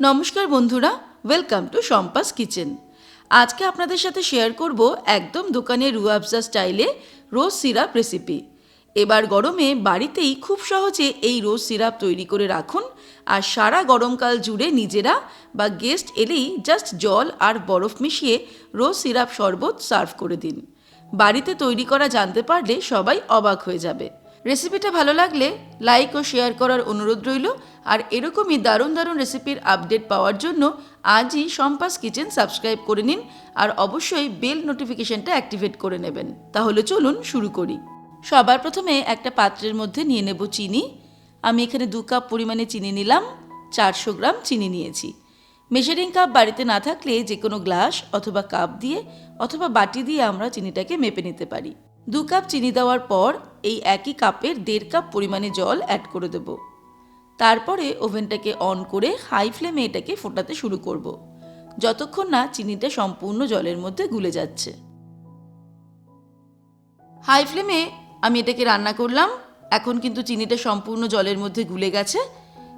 নমস্কার বন্ধুরা welcome to সম্পাস kitchen আজকে আপনাদের সাথে শেয়ার করব একদম দোকানের রুয়াবজা স্টাইলে রোজ সিরাপ রেসিপি এবার গরমে বাড়িতেই খুব সহজে এই রোজ সিরাপ তৈরি করে রাখুন, আর সারা গরমকাল জুড়ে নিজেরা বা গেস্ট এলেই জাস্ট জল আর বরফ মিশিয়ে রোজ সিরাপ শরবত সার্ভ করে দিন। বাড়িতে তৈরি করা জানতে পারলে সবাই অবাক হয়ে যাবে। রেসিপিটা ভালো লাগলে লাইক ও শেয়ার করার অনুরোধ রইল। আর এরকমই দারুণ দারুণ রেসিপির আপডেট পাওয়ার জন্য আজই সম্পাস কিচেন সাবস্ক্রাইব করে নিন আর অবশ্যই বেল নোটিফিকেশনটা অ্যাক্টিভেট করে নেবেন। তাহলে চলুন শুরু করি। সবার প্রথমে একটা পাত্রের মধ্যে নিয়ে নেব চিনি। আমি এখানে দু কাপ পরিমাণে চিনি নিলাম, চারশো গ্রাম চিনি নিয়েছি। মেজারিং কাপ বাড়িতে না থাকলে যে কোনো গ্লাস অথবা কাপ দিয়ে অথবা বাটি দিয়ে আমরা চিনিটাকে মেপে নিতে পারি। দু কাপ চিনি দেওয়ার পর এই একই কাপের দেড় কাপ পরিমাণে জল অ্যাড করে দেব। তারপরে ওভেনটাকে অন করে হাই ফ্লেমে এটাকে ফোটাতে শুরু করব। যতক্ষণ না চিনিটা সম্পূর্ণ জলের মধ্যে গুলে যাচ্ছে। হাই ফ্লেমে আমি এটাকে রান্না করলাম। এখন কিন্তু চিনিটা সম্পূর্ণ জলের মধ্যে গুলে গেছে।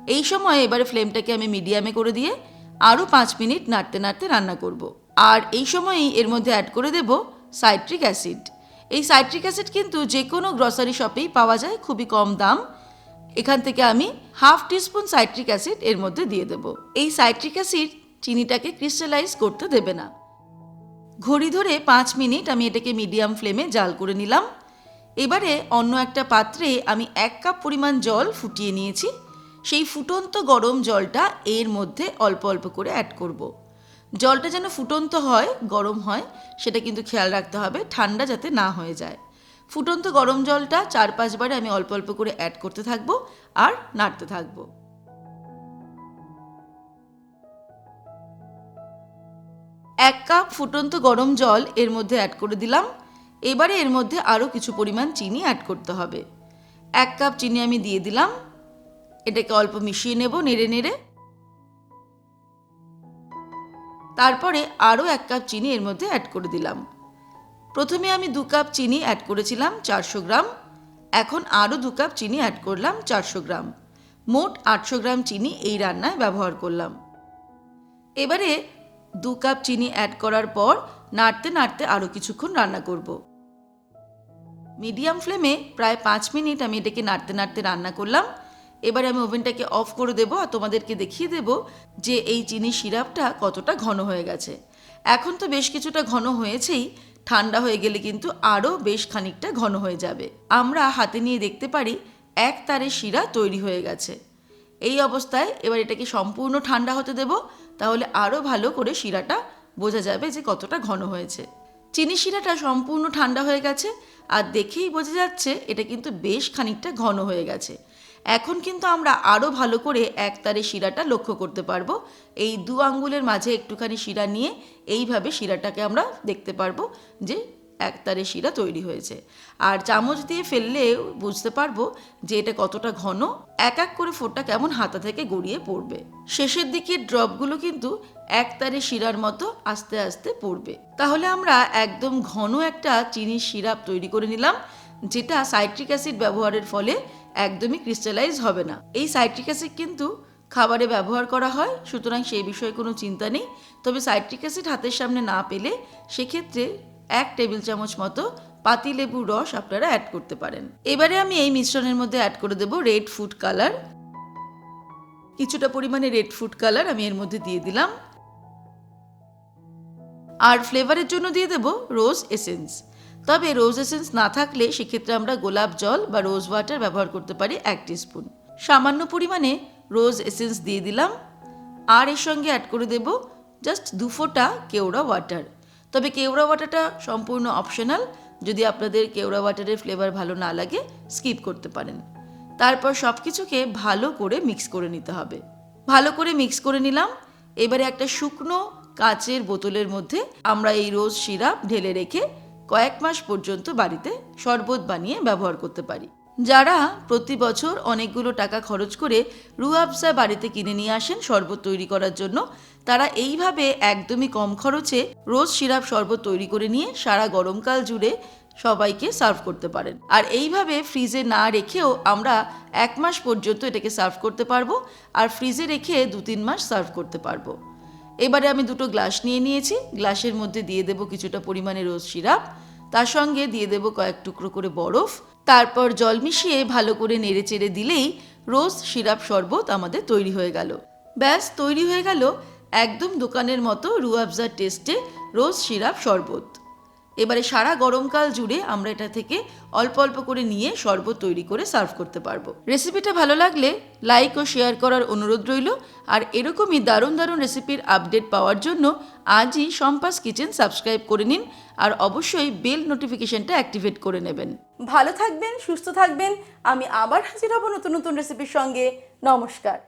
এই সময় এবারে ফ্লেমটাকে আমি মিডিয়ামে করে দিয়ে আরও পাঁচ মিনিট নাড়তে নাড়তে রান্না করব। আর এই সময়ই এর মধ্যে অ্যাড করে দেব সাইট্রিক অ্যাসিড এই সাইট্রিক অ্যাসিড কিন্তু যে কোনো গ্রসারি শপেই পাওয়া যায় খুবই কম দাম। এখান থেকে আমি হাফ টিস্পুন সাইট্রিক অ্যাসিড এর মধ্যে দিয়ে দেব। এই সাইট্রিক অ্যাসিড চিনিটাকে ক্রিস্টালাইজ করতে দেবে না। ঘড়ি ধরে পাঁচ মিনিট আমি এটাকে মিডিয়াম ফ্লেমে জাল করে নিলাম। এবারে অন্য একটা পাত্রে আমি এক কাপ পরিমাণ জল ফুটিয়ে নিয়েছি। সেই ফুটন্ত গরম জলটা এর মধ্যে অল্প অল্প করে অ্যাড করব। জলটা যেন ফুটন্ত হয়, গরম হয়, সেটা কিন্তু খেয়াল রাখতে হবে, ঠান্ডা যাতে না হয়ে যায়। ফুটন্ত গরম জলটা চার পাঁচবারে আমি অল্প অল্প করে অ্যাড করতে থাকব আর নাড়তে থাকব। এক কাপ ফুটন্ত গরম জল এর মধ্যে অ্যাড করে দিলাম। এবারে এর মধ্যে আরও কিছু পরিমাণ চিনি অ্যাড করতে হবে। এক কাপ চিনি আমি দিয়ে দিলাম। এটাকে অল্প মিশিয়ে নেব নেড়ে নেড়ে তারপরে আরও এক কাপ চিনি এর মধ্যে অ্যাড করে দিলাম। প্রথমে আমি দু কাপ চিনি অ্যাড করেছিলাম চারশো গ্রাম, এখন আরও দু কাপ চিনি অ্যাড করলাম চারশো গ্রাম। মোট আটশো গ্রাম চিনি এই রান্নায় ব্যবহার করলাম। এবারে দু কাপ চিনি অ্যাড করার পর নাড়তে নাড়তে আরও কিছুক্ষণ রান্না করব। মিডিয়াম ফ্লেমে প্রায় পাঁচ মিনিট আমি এটাকে নাড়তে নাড়তে রান্না করলাম। এবার আমি ওভেনটাকে অফ করে দেবো আর তোমাদেরকে দেখিয়ে দেবো যে এই চিনি সিরাপটা কতটা ঘন হয়ে গেছে। এখন তো বেশ কিছুটা ঘন হয়েছেই, ঠান্ডা হয়ে গেলে কিন্তু আরও বেশ খানিকটা ঘন হয়ে যাবে। আমরা হাতে নিয়ে দেখতে পারি এক তারে শিরা তৈরি হয়ে গেছে। এই অবস্থায় এবার এটাকে সম্পূর্ণ ঠান্ডা হতে দেব, তাহলে আরও ভালো করে শিরাটা বোঝা যাবে যে কতটা ঘন হয়েছে। চিনি শিরাটা সম্পূর্ণ ঠান্ডা হয়ে গেছে, আর দেখেই বোঝা যাচ্ছে এটা কিন্তু বেশ খানিকটা ঘন হয়ে গেছে। এখন কিন্তু আমরা আরও ভালো করে একতারে শিরাটা লক্ষ্য করতে পারব। এই দু আঙ্গুলের মাঝে একটুখানি শিরা নিয়ে এইভাবে শিরাটাকে আমরা দেখতে পারব যে একতারে শিরা তৈরি হয়েছে। আর চামচ দিয়ে ফেললে বুঝতে পারব যে এটা কতটা ঘন। এক এক করে ফোঁটা কেমন হাতা থেকে গড়িয়ে পড়বে। শেষের দিকে ড্রপগুলো কিন্তু একতারে শিরার মতো আস্তে আস্তে পড়বে। তাহলে আমরা একদম ঘন একটা চিনির সিরাপ তৈরি করে নিলাম, যেটা সাইট্রিক অ্যাসিড ব্যবহারের ফলে একদমই ক্রিস্টালাইজ হবে না। এই সাইট্রিক অ্যাসিড কিন্তু খাবারে ব্যবহার করা হয়, সুতরাং সেই বিষয়ে কোনো চিন্তা নেই। তবে সাইট্রিক অ্যাসিড হাতের সামনে না পেলে সেক্ষেত্রে এক টেবিল চামচ মতো পাতি লেবুর রস আপনারা অ্যাড করতে পারেন। এবারে আমি এই মিশ্রণের মধ্যে অ্যাড করে দেব রেড ফুড কালার কিছুটা পরিমাণে রেড ফুড কালার আমি এর মধ্যে দিয়ে দিলাম। আর ফ্লেভারের জন্য দিয়ে দেব রোজ এসেন্স তবে রোজ এসেন্স না থাকলে সেক্ষেত্রে আমরা গোলাপ জল বা রোজ ওয়াটার ব্যবহার করতে পারি এক স্পুন সামান্য পরিমাণে রোজ এসেন্স দিয়ে দিলাম। আর এর সঙ্গে অ্যাড করে দেব জাস্ট দু ফোঁটা কেওড়া ওয়াটার তবে কেওড়া ওয়াটারটা সম্পূর্ণ অপশনাল যদি আপনাদের কেওড়া ওয়াটারের ফ্লেভার ভালো না লাগে স্কিপ করতে পারেন। তারপর সব কিছুকে ভালো করে মিক্স করে নিতে হবে। ভালো করে মিক্স করে নিলাম। এবারে একটা শুকনো কাচের বোতলের মধ্যে আমরা এই রোজ সিরাপ ঢেলে রেখে কয়েক মাস পর্যন্ত বাড়িতে শরবত বানিয়ে ব্যবহার করতে পারি। যারা প্রতি বছর অনেকগুলো টাকা খরচ করে রুয়াবসা বাড়িতে কিনে নিয়ে আসেন শরবত তৈরি করার জন্য, তারা এইভাবে একদমই কম খরচে রোজ সিরাপ শরবত তৈরি করে নিয়ে সারা গরমকাল জুড়ে সবাইকে সার্ভ করতে পারেন। আর এইভাবে ফ্রিজে না রেখেও আমরা এক মাস পর্যন্ত এটাকে সার্ভ করতে পারব, আর ফ্রিজে রেখে দু তিন মাস সার্ভ করতে পারব। এবারে আমি দুটো গ্লাস নিয়ে নিয়েছি। গ্লাসের মধ্যে দিয়ে দেব কিছুটা পরিমাণে রোজ সিরাপ তার সঙ্গে দিয়ে দেব কয়েক টুকরো করে বরফ। তারপর জল মিশিয়ে ভালো করে নেড়ে চেড়ে দিলেই রোজ সিরাপ শরবত আমাদের তৈরি হয়ে গেল। ব্যাস, তৈরি হয়ে গেল। একদম দোকানের মতো রুয়াবজার টেস্টে রোজ সিরাপ শরবত। এবারে সারা গরমকাল জুড়ে আমরা এটা থেকে অল্প অল্প করে নিয়ে শরবত তৈরি করে সার্ভ করতে পারব। রেসিপিটা ভালো লাগলে লাইক ও শেয়ার করার অনুরোধ রইল। আর এরকমই দারুণ দারুণ রেসিপির আপডেট পাওয়ার জন্য আজই সম্পাস কিচেন সাবস্ক্রাইব করে নিন আর অবশ্যই বেল নোটিফিকেশনটা অ্যাক্টিভেট করে নেবেন। ভালো থাকবেন, সুস্থ থাকবেন। আমি আবার হাজির হব নতুন নতুন রেসিপির সঙ্গে। নমস্কার।